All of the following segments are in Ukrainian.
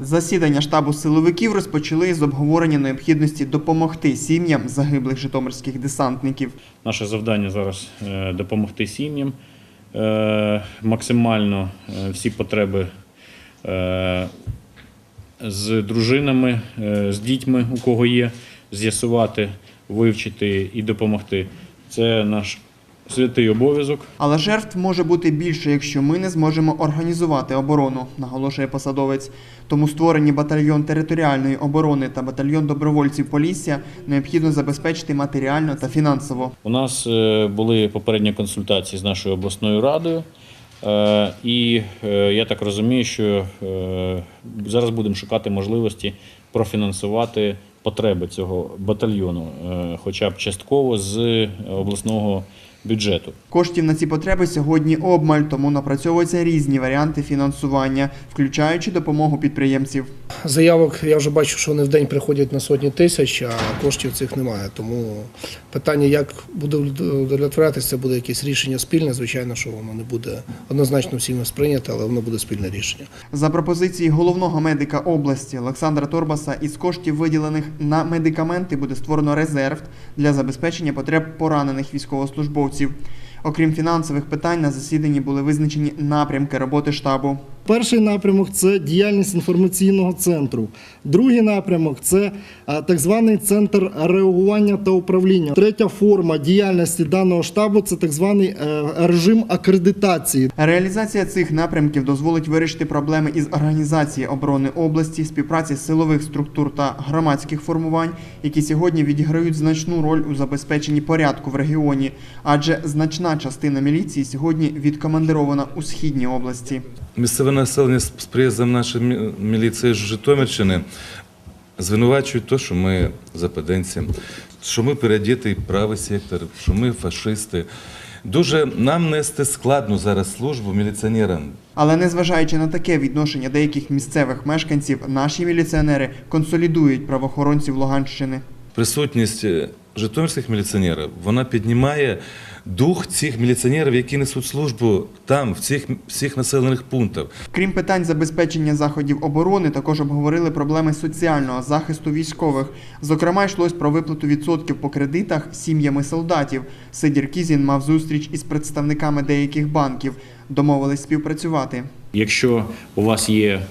Засідання штабу силовиків розпочали з обговорення необхідності допомогти сім'ям загиблих житомирських десантників. Наше завдання зараз е, допомогти сім'ям е, максимально е, всі потреби з дружинами, з дітьми, у кого є, з'ясувати, вивчити і допомогти. Це наш святий обов'язок. Але жертв може бути більше, якщо ми не зможемо організувати оборону, наголошує посадовець. Тому створені батальйон територіальної оборони та батальйон добровольців Полісся необхідно забезпечити матеріально та фінансово. У нас е, були попередні консультації з нашою обласною радою. Е, І е, я так розумію, що зараз будемо шукати можливості профінансувати потреби цього батальйону, хоча б частково з обласного бюджету. Коштів на ці потреби сьогодні обмаль, тому напрацьовуються різні варіанти фінансування, включаючи допомогу підприємців. Заявок я вже бачу, що вони в день приходять на сотні тисяч, а коштів цих немає. Тому питання, як буде удовлетворятися, це буде якесь рішення спільне. Звичайно, що воно не буде однозначно всіми сприйнято, але воно буде спільне рішення. За пропозиції головного медика області Олександра Торбаса, із коштів виділених на медикаменти буде створено резерв для забезпечення потреб поранених військовослужбовців. Окрім фінансових питань, на засіданні були визначені напрямки роботи штабу. Перший напрямок це діяльність інформаційного центру. Другий напрямок це так званий центр реагування та управління. Третя форма діяльності даного штабу це так званий е, режим акредитації. Реалізація цих напрямків дозволить вирішити проблеми із організації оборони області, співпраці силових структур та громадських формувань, які сьогодні відіграють значну роль у забезпеченні порядку в регіоні, адже значна частина міліції сьогодні відкомандирована у східній області. Місцеве населення з приїздом нашої міліції з Житомирщини звинувачують те, що ми западенці, що ми переодітий правий сектор, що ми фашисти. Дуже нам нести складно зараз службу міліціонерам. Але незважаючи на таке відношення деяких місцевих мешканців, наші міліціонери консолідують правоохоронців Луганщини. Присутність е, житомирських міліціонерів вона піднімає дух цих міліціонерів, які несуть службу там, в цих всіх населених пунктах. Крім питань забезпечення заходів оборони, також обговорили проблеми соціального захисту військових. Зокрема, йшлось про виплату відсотків по кредитах сім'ями солдатів. Сидір Кізін мав зустріч із представниками деяких банків. Домовились співпрацювати. Якщо у вас є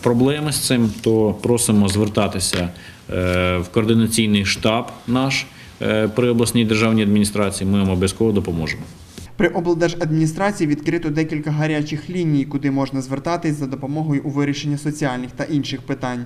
проблеми з цим, то просимо звертатися е, в координаційний штаб наш е, при обласній державній адміністрації. Ми вам обов'язково допоможемо. При облдержадміністрації відкрито декілька гарячих ліній, куди можна звертатись за допомогою у вирішенні соціальних та інших питань.